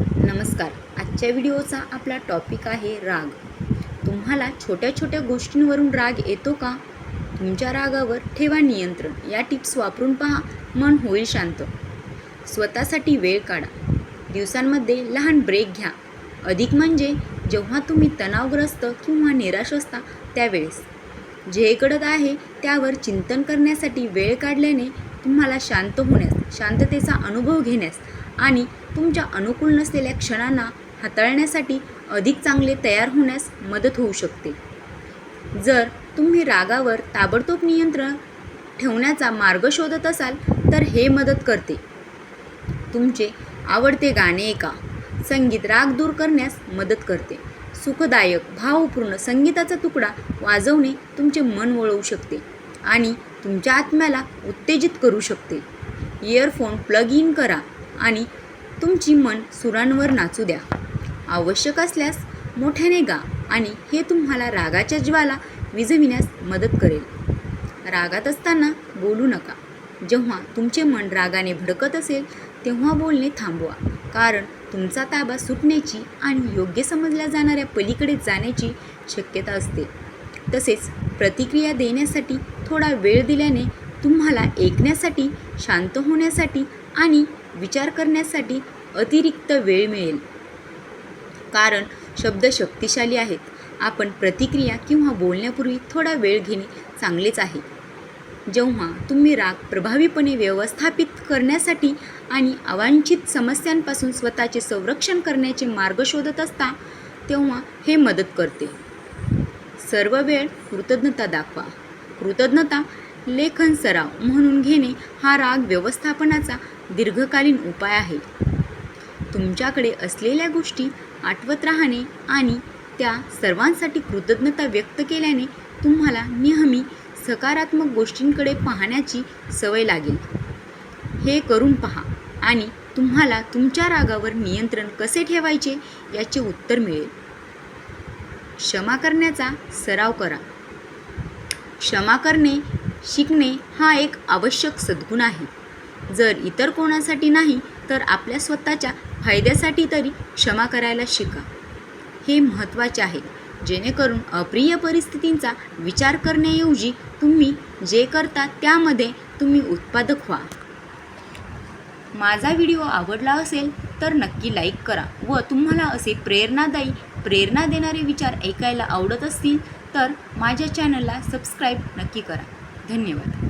नमस्कार. आजच्या व्हिडिओचा आपला टॉपिक आहे राग. तुम्हाला छोट्या छोट्या गोष्टींवरून राग येतो का? तुमच्या रागावर ठेवा नियंत्रण. या टिप्स वापरून पहा. मन होईल शांत. स्वतःसाठी वेळ काढा. दिवसांमध्ये लहान ब्रेक घ्या. अधिक म्हणजे जेव्हा तुम्ही तणावग्रस्त किंवा निराश असता त्यावेळेस. जे घडत आहे त्यावर चिंतन करण्यासाठी वेळ काढल्याने तुम्हाला शांत होण्यास शांततेचा अनुभव घेण्यास आणि तुमच्या अनुकूल नसलेल्या क्षणांना हाताळण्यासाठी अधिक चांगले तयार होण्यास मदत होऊ शकते. जर तुम्ही रागावर ताबडतोब नियंत्रण ठेवण्याचा मार्ग शोधत असाल तर हे मदत करते. तुमचे आवडते गाणे ऐका. संगीत राग दूर करण्यास मदत करते. सुखदायक भावपूर्ण संगीताचा तुकडा वाजवणे तुमचे मन वळवू शकते आणि तुमच्या आत्म्याला उत्तेजित करू शकते. इयरफोन प्लग इन करा आणि तुमची मन सुरांवर नाचू द्या. आवश्यक असल्यास मोठ्याने गा आणि हे तुम्हाला रागाच्या ज्वाला विझविण्यास मदत करेल. रागात असताना बोलू नका. जेव्हा तुमचे मन रागाने भडकत असेल तेव्हा बोलणे थांबवा. कारण तुमचा ताबा सुटण्याची आणि योग्य समजल्या जाणाऱ्या पलीकडे जाण्याची शक्यता असते. तसेच प्रतिक्रिया देण्यासाठी थोडा वेळ दिल्याने तुम्हाला ऐकण्यासाठी शांत होण्यासाठी आणि विचार करण्यासाठी अतिरिक्त वेळ मिळेल. कारण शब्द शक्तिशाली आहेत. आपण प्रतिक्रिया किंवा बोलण्यापूर्वी थोडा वेळ घेणे चांगलेच आहे. जेव्हा तुम्ही राग प्रभावीपणे व्यवस्थापित करण्यासाठी आणि अवांछित समस्यांपासून स्वतःचे संरक्षण करण्याचे मार्ग शोधत असता तेव्हा हे मदत करते. सर्व वेळ कृतज्ञता दाखवा. कृतज्ञता लेखन सराव म्हणून घेणे हा राग व्यवस्थापनाचा दीर्घकालीन उपाय आहे. तुमच्याकडे असलेल्या गोष्टी आठवत राहणे आणि त्या सर्वांसाठी कृतज्ञता व्यक्त केल्याने तुम्हाला नेहमी सकारात्मक गोष्टींकडे पाहण्याची सवय लागेल. हे करून पहा आणि तुम्हाला तुमच्या रागावर नियंत्रण कसे ठेवायचे याचे उत्तर मिळेल. क्षमा करण्याचा सराव करा. क्षमा करणे शिकणे हा एक आवश्यक सद्गुण आहे. जर इतर कोणासाठी नाही तर आपल्या स्वतःच्या फायद्यासाठी तरी क्षमा करायला शिका. हे महत्त्वाचे आहे. जेणेकरून अप्रिय परिस्थितींचा विचार करण्याऐवजी तुम्ही जे करता त्यामध्ये तुम्ही उत्पादक व्हा. माझा व्हिडिओ आवडला असेल तर नक्की लाईक करा व तुम्हाला असे प्रेरणादायी प्रेरणा देणारे विचार ऐकायला आवडत असतील तर माझ्या चॅनलला सबस्क्राईब नक्की करा. धन्यवाद.